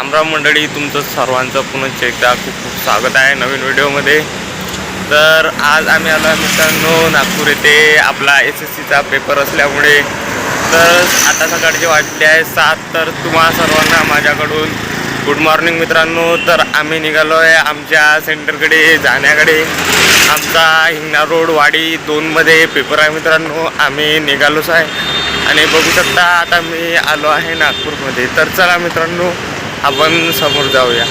रामराम मंडळी तुमचं सर्वांचं पुन्हा एकदा खूप खूप स्वागत आहे नवीन व्हिडिओमध्ये. तर आज आम्ही आलो आहे मित्रांनो नागपूर येथे आपला एस एस सीचा पेपर असल्यामुळे. तर आता सकाळचे वाजले आहे सात तर तुम्हा सर्वांना माझ्याकडून गुड मॉर्निंग मित्रांनो. तर आम्ही निघालो आहे आमच्या सेंटरकडे जाण्याकडे. आमचा हिंगणा रोड वाडी दोनमध्ये पेपर आहे मित्रांनो. आम्ही निघालोच आहे. आणि बघू शकता आता मी आलो आहे नागपूरमध्ये. तर चला मित्रांनो आपण समोर जाऊया.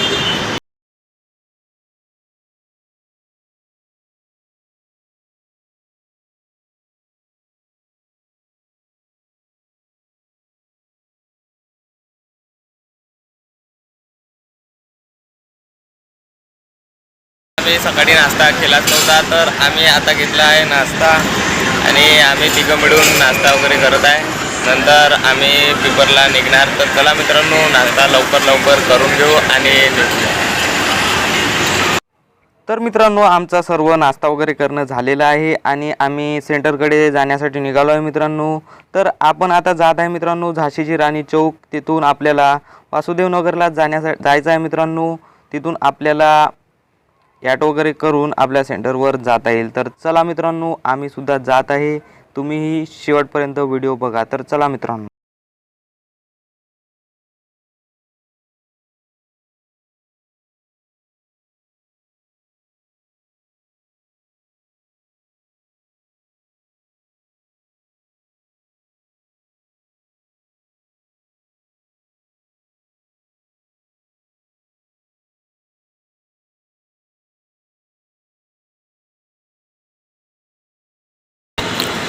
आम्ही सकाळी नाश्ता केलाच नव्हता तर आम्ही आता घेतला आहे नाश्ता आणि आम्ही तिघं मिळून नाश्ता वगैरे करत आहे. नंतर आम्ही पेपरला निघणार. तर चला मित्रांनो नाश्ता लवकर लवकर करून घेऊ आणि निघूया. तर मित्रांनो आमचा सर्व नाश्ता वगैरे करणं झालेला आहे आणि आम्ही सेंटरकडे जाण्यासाठी निघालो आहे मित्रांनो. तर आपण आता जात आहे मित्रांनो झाशीची राणी चौक. तिथून आपल्याला वासुदेवनगरला जाण्यासाठी जायचं आहे मित्रांनो. तिथून आपल्याला ॲटो वगैरे करून आपल्या सेंटरवर जाता येईल. तर चला मित्रांनो आम्ही सुद्धा जात आहे. तुम्हीही शेवटपर्यंत व्हिडिओ बघा. तर चला मित्रांनो.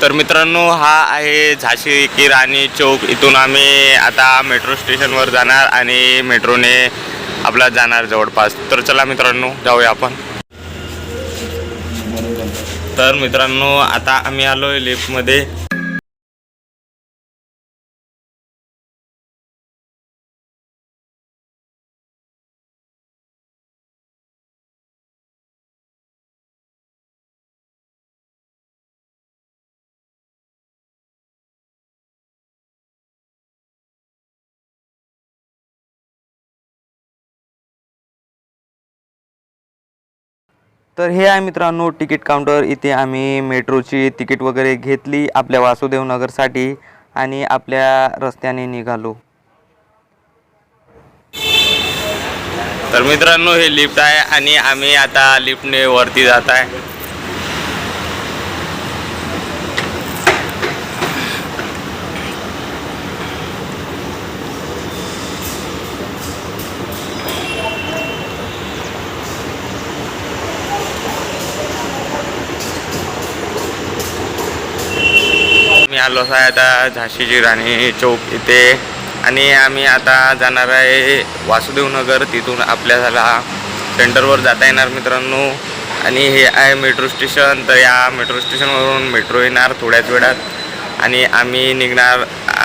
तर मित्रांनो हा आहे झाशी की राणी चौक. इथून आम्ही आता मेट्रो स्टेशनवर जाणार आणि मेट्रोने आपला जाणार जवळपास. तर चला मित्रांनो जाऊया आपण. तर मित्रांनो आता आम्ही आलोय लिफ्टमध्ये तर हे आहे मित्रांनो तिकीट काउंटर इथे आम्ही मेट्रोची तिकीट वगैरे घेतली आपल्या वासुदेवनगरसाठी आणि आपल्या रस्त्याने निघालो. तर मित्रांनो हे लिफ्ट आहे आणि आम्ही आता लिफ्टने वरती जात आहे. आलो आहे आता झाशीची राणी चौक इथे. आणि आम्ही आता जाणार आहे वासुदेवनगर. तिथून तिथून आपल्याला सेंटरवर जाता येणार मित्रांनो. आणि हे आहे मेट्रो स्टेशन. तर या मेट्रो स्टेशनवरून मेट्रो येणार थोड्याच वेळात. आणि आम्ही निघणार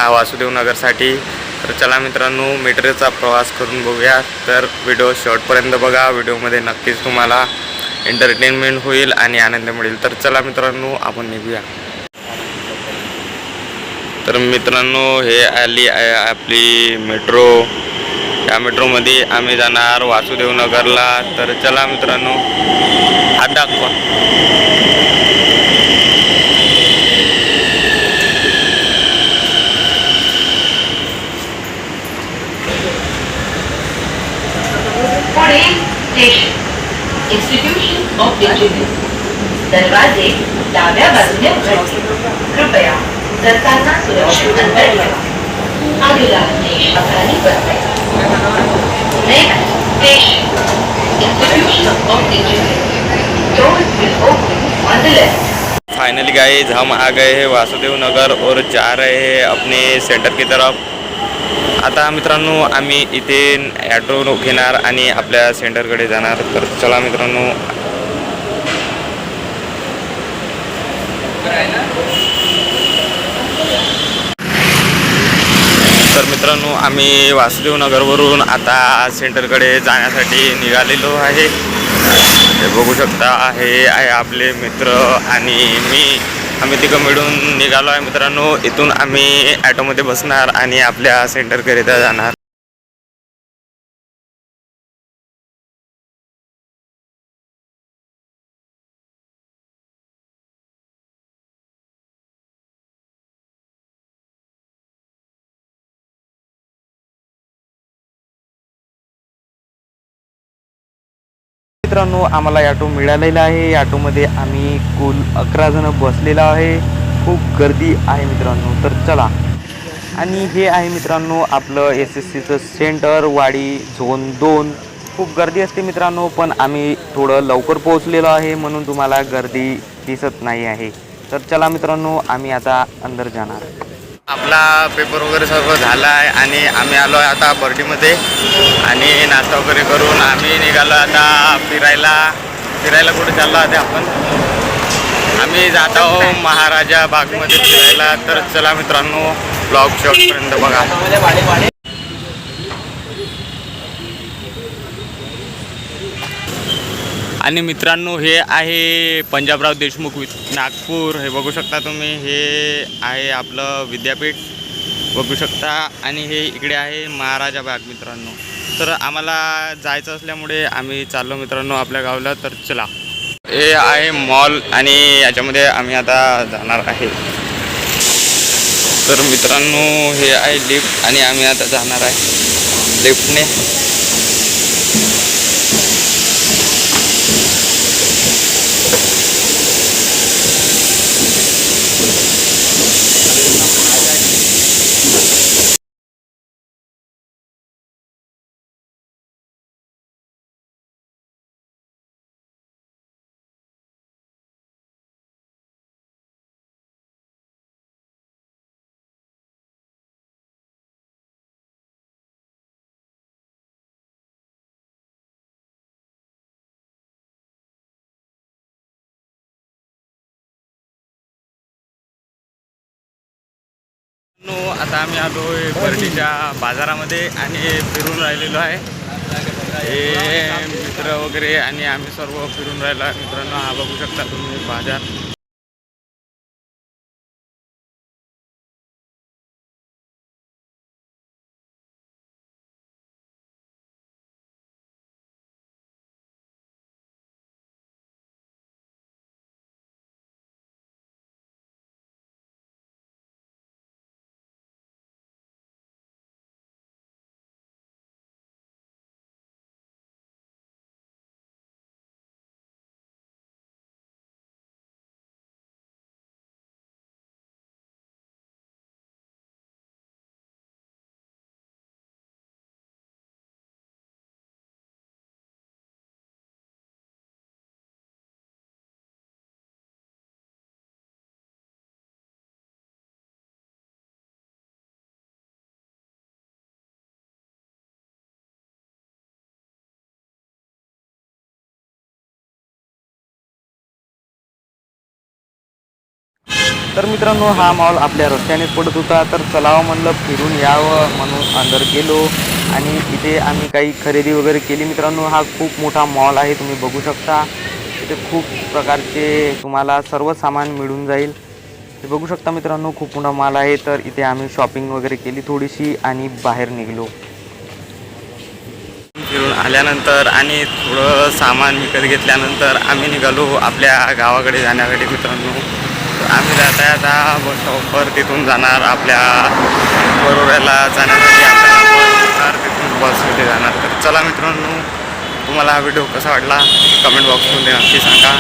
वासुदेवनगरसाठी. तर चला मित्रांनो मेट्रोचा प्रवास करून बघूया. तर व्हिडिओ शॉर्टपर्यंत बघा. व्हिडिओमध्ये नक्कीच तुम्हाला एंटरटेनमेंट होईल आणि आनंद मिळेल. तर चला मित्रांनो आपण निघूया. तर मित्रांनो हे आली आहे आपली मेट्रो या मेट्रोमध्ये आम्ही जाणार वासुदेव नगरला तर चला मित्रांनो हात दाखवा. पुणे इन्स्टिट्यूशन ऑफ इंजिनिअरिंग दरवाजे डाव्या बाजूने कृपया जाताना सुरक्षित अंतर ठेवा. अगला next institution of finally guys हम आ गए हैं वासुदेव नगर और जा रहे हैं अपने सेंटर की तरफ. आता मित्रांनो आम्ही इथे ॲटो घेणार आणि आपल्या सेंटरकडे जाणार. तर चला मित्रांनो. तर मित्रांनो आम्ही वासुदेव नगरवरून आता सेंटरकडे जाण्यासाठी निघालेलो आहे. हे बघू शकता हे आहे आपले मित्र आणि मी. आम्ही तिघं मिळून निघालो आहे मित्रांनो. इथून आम्ही ॲटोमध्ये बसणार आणि आपल्या सेंटरकरिता जाणार. मित्रांनो आम्हाला ॲटो मिळालेला आहे. ॲटोमध्ये आम्ही कुल अकरा जणं बसलेलो आहे. खूप गर्दी आहे मित्रांनो. तर चला. आणि हे आहे मित्रांनो आपलं एस एस सीचं सेंटर वाडी झोन दोन. खूप गर्दी असते मित्रांनो पण आम्ही थोडं लवकर पोहोचलेलो आहे म्हणून तुम्हाला गर्दी दिसत नाही आहे. तर चला मित्रांनो आम्ही आता अंदर जाणार. आपला पेपर वगैरे सर्व झाला आहे आणि आम्ही आलो आहे आता बर्डीमध्ये. आणि नाश्ता वगैरे करून आम्ही निघालो आता फिरायला. फिरायला कुठे चाललो आहे आपण? आम्ही जात आहोत महाराजा बागमध्ये फिरायला. तर चला मित्रांनो ब्लॉग शॉटपर्यंत बघा. आणि मित्रांनो हे आहे पंजाबराव देशमुख वि नागपूर. हे बघू शकता तुम्ही हे आहे आपलं विद्यापीठ. बघू शकता. आणि हे इकडे आहे महाराजा बाग मित्रांनो. तर आम्हाला जायचं असल्यामुळे आम्ही चाललो मित्रांनो आपल्या गावला तर चला. हे आहे मॉल आणि याच्यामध्ये आम्ही आता जाणार आहे. तर मित्रांनो हे आहे लिफ्ट आणि आम्ही आता जाणार आहे लिफ्टने. नो आता आम्ही आलो आहे बर्डीच्या बाजारामध्ये आणि फिरून राहिलेलो आहे. हे मित्र वगैरे आणि आम्ही सर्व फिरून राहिलो आहे. मित्रांनो हा बघू शकता तुम्ही बाजार. तर मित्रांनो हा मॉल आपल्या रस्त्यानेच पडत होता. तर चलावं म्हणलं फिरून यावं म्हणून अंदर गेलो. आणि इथे आम्ही काही खरेदी वगैरे केली. मित्रांनो हा खूप मोठा मॉल आहे. तुम्ही बघू शकता. इथे खूप प्रकारचे तुम्हाला सर्व सामान मिळून जाईल. हे बघू शकता मित्रांनो खूप मोठा माल आहे. तर इथे आम्ही शॉपिंग वगैरे केली थोडीशी आणि बाहेर निघलो. फिरून आल्यानंतर आणि थोडं सामान विकत घेतल्यानंतर आम्ही निघालो आपल्या गावाकडे जाण्याकडे मित्रांनो. आम्ही जात आहे आता बस स्टॉपवर तिथून जाणार आपल्या बरोऱ्याला जाण्यासाठी आपल्याला तिथून बसमध्ये जाणार. तर चला मित्रांनो तुम्हाला हा व्हिडिओ कसा वाटला? कमेंट बॉक्समध्ये नक्की सांगा.